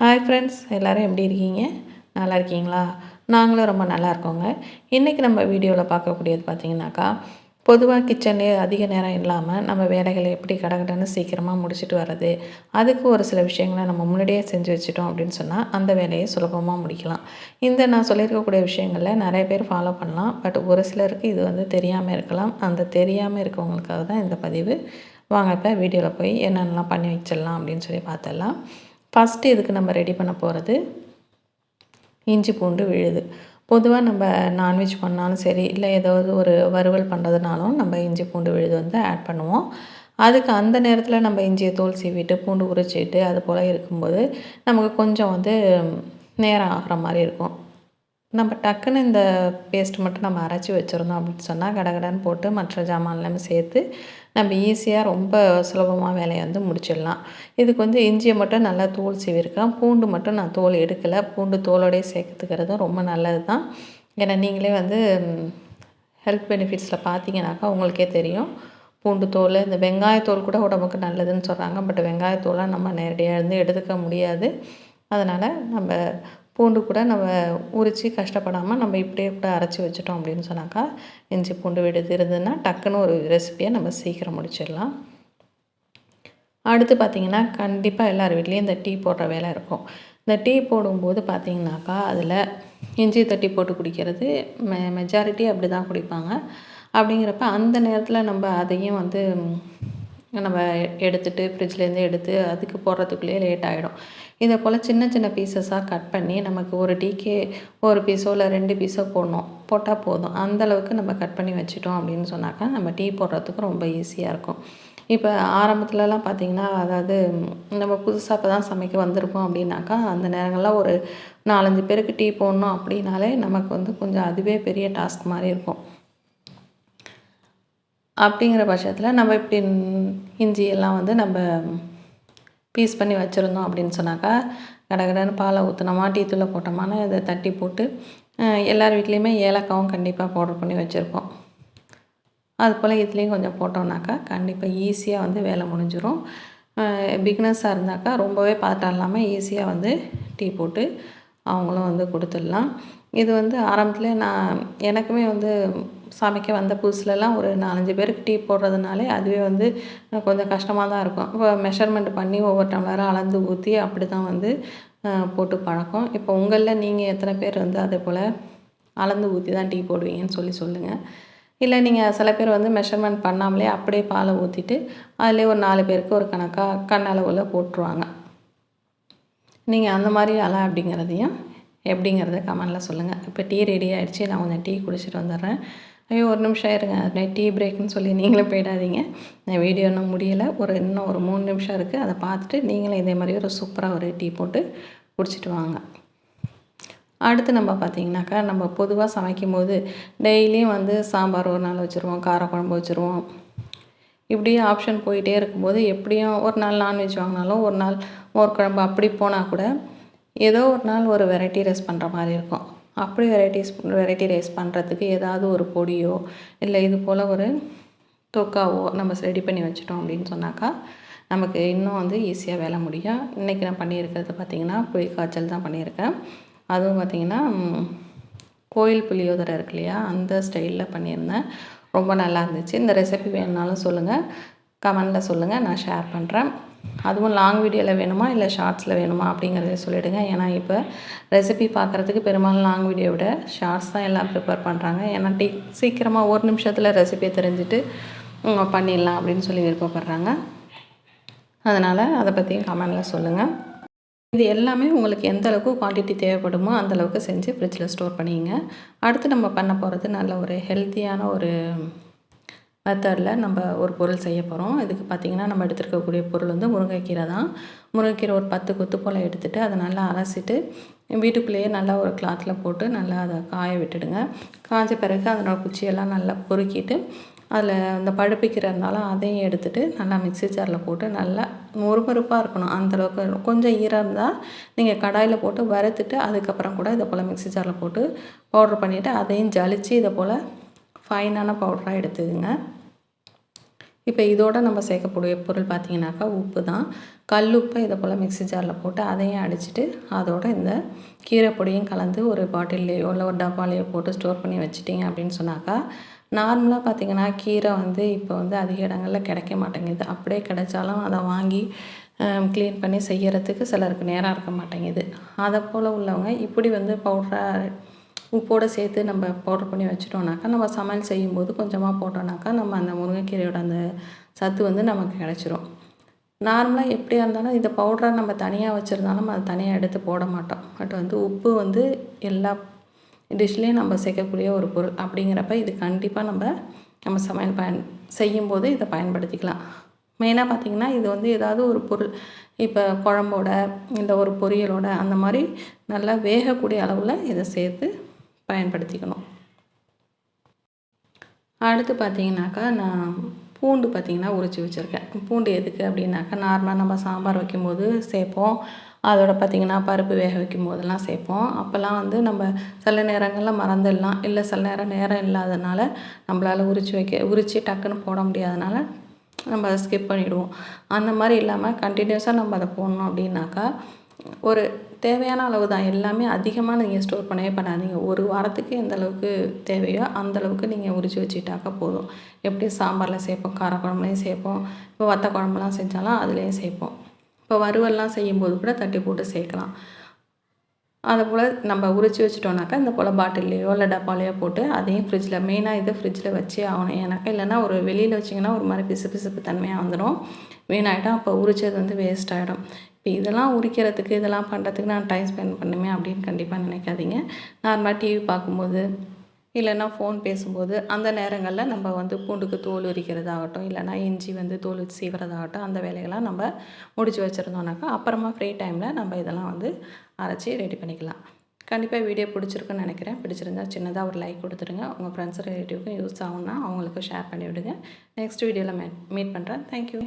Hi friends எல்லோரும் எப்படி இருக்கீங்க? நல்லா இருக்கீங்களா? நாங்களும் ரொம்ப நல்லா இருக்கோங்க. இன்றைக்கி நம்ம வீடியோவில் பார்க்கக்கூடியது பார்த்திங்கனாக்கா பொதுவாக கிச்சன்லேயே அதிக நேரம் இல்லாமல் நம்ம வேலைகளை எப்படி கடகடன்னு சீக்கிரமாக முடிச்சுட்டு வர்றது அதுக்கு ஒரு சில விஷயங்களை நம்ம முன்னாடியே செஞ்சு வச்சுட்டோம் அப்படின்னு சொன்னால் அந்த வேலையை சுலபமாக முடிக்கலாம். இந்த நான் சொல்லியிருக்கக்கூடிய விஷயங்களில் நிறைய பேர் ஃபாலோ பண்ணலாம். பட் ஒரு சிலருக்கு இது வந்து தெரியாமல் இருக்கலாம். அந்த தெரியாமல் இருக்கவங்களுக்காக தான் இந்த பதிவு. வாங்க இப்போ வீடியோவில் போய் என்னென்னலாம் பண்ணி வச்சிடலாம் அப்படின்னு சொல்லி பார்த்துடலாம். ஃபஸ்ட்டு இதுக்கு நம்ம ரெடி பண்ண போகிறது இஞ்சி பூண்டு விழுது. பொதுவாக நம்ம நான்வெஜ் பண்ணாலும் சரி இல்லை ஏதாவது ஒரு வறுவல் பண்ணுறதுனாலும் நம்ம இஞ்சி பூண்டு விழுது வந்து ஆட் பண்ணுவோம். அதுக்கு அந்த நேரத்தில் நம்ம இஞ்சியை தோல் சீவிட்டு பூண்டு உரிச்சிட்டு அது போல் இருக்கும்போது நமக்கு கொஞ்சம் வந்து நேரம் ஆகிற மாதிரி இருக்கும். நம்ம டக்குன்னு இந்த பேஸ்ட் மட்டும் நம்ம அரைச்சி வச்சுருந்தோம் அப்படின்னு சொன்னால் கடகடன்னு போட்டு மற்ற ஜாமான் எல்லாமே சேர்த்து நம்ம ஈஸியாக ரொம்ப சுலபமாக வேலையை வந்து முடிச்சிடலாம். இதுக்கு வந்து இஞ்சியை மட்டும் நல்லா தோல் சீவிருக்கேன் பூண்டு மட்டும் நான் தோல் எடுக்கலை பூண்டு தோலோடய சேர்த்துக்கிறதும் ரொம்ப நல்லது தான் ஏன்னா நீங்களே வந்து ஹெல்த் பெனிஃபிட்ஸில் பார்த்தீங்கன்னாக்கா உங்களுக்கே தெரியும். பூண்டு தோல் இந்த வெங்காயத்தோல் கூட உடம்புக்கு நல்லதுன்னு சொல்கிறாங்க பட் வெங்காயத்தோலாம் நம்ம நேரடியாக இருந்து எடுத்துக்க முடியாது. அதனால் நம்ம பூண்டு கூட நம்ம உரித்து கஷ்டப்படாமல் நம்ம இப்படியே கூட அரைச்சி வச்சிட்டோம் அப்படின்னு சொன்னாக்கா இஞ்சி பூண்டு விடுது இருந்ததுன்னா டக்குன்னு ஒரு ரெசிபியை நம்ம சீக்கிரம் முடிச்சிடலாம். அடுத்து பார்த்திங்கன்னா கண்டிப்பாக எல்லார் வீட்லேயும் இந்த டீ போடுற வேலை இருக்கும். இந்த டீ போடும்போது பார்த்திங்கனாக்கா அதில் இஞ்சி தட்டி போட்டு குடிக்கிறது மெ மெஜாரிட்டி அப்படி தான் குடிப்பாங்க. அப்படிங்கிறப்ப அந்த நேரத்தில் நம்ம அதையும் வந்து நம்ம எடுத்துகிட்டு ஃப்ரிட்ஜ்லேருந்து எடுத்து அதுக்கு போடுறதுக்குள்ளேயே லேட் ஆகிடும் இதை போல் சின்ன சின்ன பீசஸாக கட் பண்ணி நமக்கு ஒரு டீக்கே ஒரு பீஸோ இல்லை ரெண்டு பீஸோ போடணும். போட்டால் போதும். அந்தளவுக்கு நம்ம கட் பண்ணி வச்சிட்டோம் அப்படின்னு சொன்னாக்கா நம்ம டீ போடுறதுக்கு ரொம்ப ஈஸியாக இருக்கும். இப்போ ஆரம்பத்துலலாம் பார்த்திங்கன்னா அதாவது நம்ம புதுசாக இப்போ தான் சமைக்க வந்திருக்கோம் அப்படின்னாக்கா அந்த நேரங்களில் ஒரு நாலஞ்சு பேருக்கு டீ போடணும் அப்படின்னாலே நமக்கு வந்து கொஞ்சம் அதுவே பெரிய டாஸ்க் மாதிரி இருக்கும். அப்படிங்கிற பட்சத்தில் நம்ம இப்படி இஞ்சி எல்லாம் வந்து நம்ம பீஸ் பண்ணி வச்சுருந்தோம் அப்படின்னு சொன்னாக்கா கடகடன்னு பாலை ஊற்றினோமா டீ தூளை போட்டோமான்னு இதை தட்டி போட்டு எல்லார் வீட்லேயுமே ஏலக்காவும் கண்டிப்பாக பவுடர் பண்ணி வச்சுருப்போம். அது போல் இதுலேயும் கொஞ்சம் போட்டோம்னாக்கா கண்டிப்பாக ஈஸியாக வந்து வேலை முடிஞ்சிடும் பிக்னஸாக இருந்தாக்கா ரொம்பவே பார்த்தா இல்லாமல் ஈஸியாக வந்து டீ போட்டு அவங்களும் வந்து கொடுத்துடலாம். இது வந்து ஆரம்பத்தில் நான் எனக்குமே வந்து சமைக்க வந்த புதுசுலலாம் ஒரு நாலஞ்சு பேருக்கு டீ போடுறதுனாலே அதுவே வந்து கொஞ்சம் கஷ்டமாக தான் இருக்கும். இப்போ மெஷர்மெண்ட் பண்ணி ஒவ்வொரு டம்ளராக அளந்து ஊற்றி அப்படி தான் வந்து போட்டு பழக்கம். இப்போ உங்களில் நீங்கள் எத்தனை பேர் வந்து அதே போல் அளந்து ஊற்றி தான் டீ போடுவீங்கன்னு சொல்லி சொல்லுங்கள் இல்லை நீங்கள் சில பேர் வந்து மெஷர்மெண்ட் பண்ணாமலே அப்படியே பாலை ஊற்றிட்டு அதிலே ஒரு நாலு பேருக்கு ஒரு கணக்காக கண்ணளவில் போட்டுருவாங்க. நீங்கள் அந்த மாதிரி அலை அப்படிங்கிறதையும் எப்படிங்கிறத கமெண்டில் சொல்லுங்கள் இப்போ டீ ரெடி ஆகிடுச்சு நான் கொஞ்சம் டீ குடிச்சிட்டு வந்துடுறேன். ஐயோ ஒரு நிமிஷம் இருங்க. அது டீ பிரேக்னு சொல்லி நீங்களும் போயிடாதீங்க. வீடியோ இன்னும் முடியலை. ஒரு இன்னும் ஒரு மூணு நிமிஷம் இருக்குது அதை பார்த்துட்டு நீங்களும் இதே மாதிரி ஒரு சூப்பராக ஒரு டீ போட்டு குடிச்சிட்டு வாங்க. அடுத்து நம்ம பார்த்திங்கனாக்கா நம்ம பொதுவாக சமைக்கும் போது டெய்லியும் வந்து சாம்பார் ஒரு நாள் வச்சுருவோம் காரக்குழம்பு வச்சுருவோம். இப்படியே ஆப்ஷன் போயிட்டே இருக்கும்போது எப்படியும் ஒரு நாள் நான்வெஜ் வாங்கினாலும் ஒரு நாள் மோர் குழம்பு அப்படி போனால் கூட ஏதோ ஒரு நாள் ஒரு வெரைட்டி ரைஸ் பண்ணுற மாதிரி இருக்கும். அப்படி வெரைட்டிஸ் வெரைட்டி ரைஸ் பண்ணுறதுக்கு ஏதாவது ஒரு பொடியோ இல்லை இது போல் ஒரு தொக்காவோ நம்ம ரெடி பண்ணி வச்சிட்டோம் அப்படின்னு சொன்னாக்கா நமக்கு இன்னும் வந்து ஈஸியாக வேலை முடியும். இன்றைக்கி நான் பண்ணியிருக்கிறது பார்த்திங்கன்னா புளி காய்ச்சல் தான் பண்ணியிருக்கேன். அதுவும் பார்த்திங்கன்னா கோயில் புளியோதரை இருக்கு இல்லையா அந்த ஸ்டைலில் பண்ணியிருந்தேன். ரொம்ப நல்லா இருந்துச்சு. இந்த ரெசிபி வேணுனாலும் சொல்லுங்கள் கமெண்டில் சொல்லுங்கள் நான் ஷேர் பண்ணுறேன் அதுவும் லாங் வீடியோவில் வேணுமா? இல்லை ஷார்ட்ஸில் வேணுமா? அப்படிங்கிறத சொல்லிவிடுங்க ஏன்னா இப்போ ரெசிபி பார்க்குறதுக்கு பெரும்பாலும் லாங் வீடியோ விட ஷார்ட்ஸ் தான் எல்லாம் ப்ரிப்பேர் பண்ணுறாங்க ஏன்னா டி சீக்கிரமாக ஒரு நிமிஷத்தில் ரெசிபியை தெரிஞ்சுட்டு பண்ணிடலாம் அப்படின்னு சொல்லி விருப்பப்படுறாங்க. அதனால் அதை பற்றியும் கமெண்டில் சொல்லுங்கள் இது எல்லாமே உங்களுக்கு எந்த அளவுக்கு குவான்டிட்டி தேவைப்படுமோ அந்தளவுக்கு செஞ்சு ஃப்ரிட்ஜில் ஸ்டோர் பண்ணிங்க அடுத்து நம்ம பண்ண போகிறது நல்ல ஒரு ஹெல்த்தியான ஒரு மெத்தடில் நம்ம ஒரு பொருள் செய்ய போகிறோம் இதுக்கு பார்த்திங்கன்னா நம்ம எடுத்துருக்கக்கூடிய பொருள் வந்து முருங்கைக்கீரை தான். முருங்கைக்கீரை ஒரு பத்து கொத்து போல் எடுத்துகிட்டு அதை நல்லா அலசிட்டு வீட்டுக்குள்ளேயே நல்லா ஒரு கிளாத்தில் போட்டு நல்லா அதை காய விட்டுடுங்க. காய்ஞ்ச பிறகு அதனோட குச்சியெல்லாம் நல்லா பொறுக்கிட்டு அதில் அந்த பழுப்பிக்கிற இருந்தாலும் அதையும் எடுத்துகிட்டு நல்லா மிக்சி ஜாரில் போட்டு நல்லா மொறுமொறுப்பாக இருக்கணும். அந்தளவுக்கு கொஞ்சம் ஈரம் இருந்தால் நீங்கள் கடாயில் போட்டு வறுத்துட்டு அதுக்கப்புறம் கூட இதை போல் மிக்சி ஜாரில் போட்டு பவுட்ரு பண்ணிவிட்டு அதையும் ஜலித்து இதை போல் ஃபைனான பவுடராக எடுத்துக்கோங்க. இப்போ இதோடு நம்ம சேர்க்கக்கூடிய பொருள் பார்த்திங்கனாக்கா உப்பு தான் கல் உப்பை இதை போல் மிக்ஸி ஜாரில் போட்டு அதையும் அடிச்சுட்டு அதோட இந்த கீரை பொடியும் கலந்து ஒரு பாட்டில்லையோ இல்லை ஒரு டப்பாலையோ போட்டு ஸ்டோர் பண்ணி வச்சிட்டிங்க அப்படின்னு சொன்னாக்கா நார்மலாக பார்த்தீங்கன்னா கீரை வந்து இப்போ வந்து அதிக இடங்களில் கிடைக்க மாட்டேங்குது. அப்படியே கிடைச்சாலும் அதை வாங்கி க்ளீன் பண்ணி செய்கிறதுக்கு சிலருக்கு நேரம் இருக்க மாட்டேங்குது. அதை போல் உள்ளவங்க இப்படி வந்து பவுட்ராக உப்போடு சேர்த்து நம்ம பவுடர் பண்ணி வச்சிட்டோம்னாக்கா நம்ம சமையல் செய்யும்போது கொஞ்சமாக போட்டோம்னாக்கா நம்ம அந்த முருங்கைக்கீரையோட அந்த சத்து வந்து நமக்கு கிடச்சிரும். நார்மலாக எப்படியா இருந்தாலும் இதை பவுடரை நம்ம தனியாக வச்சுருந்தாலும் நம்ம அதை தனியாக எடுத்து போட மாட்டோம். பட் வந்து உப்பு வந்து எல்லா டிஷ்லேயும் நம்ம சேர்க்கக்கூடிய ஒரு பொருள் அப்படிங்கிறப்ப இது கண்டிப்பாக நம்ம நம்ம சமையல் பயன் செய்யும்போது இதை பயன்படுத்திக்கலாம். மெயினாக பார்த்திங்கன்னா இது வந்து ஏதாவது ஒரு பொருள் இப்போ குழம்போட இல்லை ஒரு பொரியலோட அந்த மாதிரி நல்லா வேகக்கூடிய அளவில் இதை சேர்த்து பயன்படுத்திக்கணும். அடுத்து பார்த்தீங்கன்னாக்கா நான் பூண்டு பார்த்திங்கன்னா உரித்து வச்சுருக்கேன். பூண்டு எதுக்கு அப்படின்னாக்கா நார்மலாக நம்ம சாம்பார் வைக்கும்போது சேர்ப்போம். அதோட பார்த்திங்கன்னா பருப்பு வேக வைக்கும் போதெல்லாம் சேர்ப்போம். அப்போல்லாம் வந்து நம்ம சில நேரங்களில் மறந்துடலாம். இல்லை சில நேரம் நேரம் இல்லாதனால நம்மளால் உரித்து வைக்க உரித்து டக்குன்னு போட முடியாதனால நம்ம அதை ஸ்கிப் பண்ணிவிடுவோம் அந்த மாதிரி இல்லாமல் கண்டினியூஸாக நம்ம அதை போடணும் அப்படின்னாக்கா ஒரு தேவையான அளவு தான். எல்லாமே அதிகமாக நீங்கள் ஸ்டோர் பண்ணவே பண்ணாதீங்க. ஒரு வாரத்துக்கு எந்த அளவுக்கு தேவையோ அந்த அளவுக்கு நீங்கள் உரித்து வச்சுக்கிட்டாக்கா போதும். எப்படி சாம்பாரில் சேர்ப்போம் காரக்குழம்புலையும் சேர்ப்போம். இப்போ வத்த குழம்புலாம் செஞ்சாலும் அதுலேயும் சேர்ப்போம். இப்போ வறுவல்லாம் செய்யும்போது கூட தட்டி போட்டு சேர்க்கலாம். அதை போல் நம்ம உரித்து வச்சிட்டோம்னாக்கா இந்த போல் பாட்டில்லையோ இல்லை டப்பாலையோ போட்டு அதையும் ஃப்ரிட்ஜில் மெயினாக இதை ஃப்ரிட்ஜில் வச்சே ஆகணும். ஏன்னாக்கா இல்லைன்னா ஒரு வெளியில் வச்சிங்கன்னா ஒரு மாதிரி பிசு பிசுப்பு தன்மையாக வந்துடும். வீணாகிட்டா அப்போ உரிச்சது வந்து வேஸ்ட் ஆகிடும் இதெல்லாம் உரிக்கிறதுக்கு இதெல்லாம் பண்ணுறதுக்கு நான் டைம் ஸ்பெண்ட் பண்ணுமே அப்படின்னு கண்டிப்பாக நினைக்காதீங்க. நார்மலாக டிவி பார்க்கும்போது இல்லைன்னா ஃபோன் பேசும்போது அந்த நேரங்களில் நம்ம வந்து பூண்டுக்கு தோல் உரிக்கிறதாகட்டும் இல்லைன்னா இஞ்சி வந்து தோல் சீவுறதாகட்டும் அந்த வேலைகள்லாம் நம்ம முடிச்சு வச்சுருந்தோம்னாக்கா அப்புறமா ஃப்ரீ டைமில் நம்ம இதெல்லாம் வந்து அரைச்சி ரெடி பண்ணிக்கலாம். கண்டிப்பாக வீடியோ பிடிச்சிருக்குன்னு நினைக்கிறேன். பிடிச்சிருந்தா சின்னதாக ஒரு லைக் கொடுத்துருங்க உங்கள் ஃப்ரெண்ட்ஸ் ரிலேட்டிவ்க்கும் யூஸ் ஆகும்னா அவங்களுக்கு ஷேர் பண்ணி விடுங்க நெக்ஸ்ட் வீடியோவில் மீட் மீட் பண்ணுறேன் தேங்க்யூ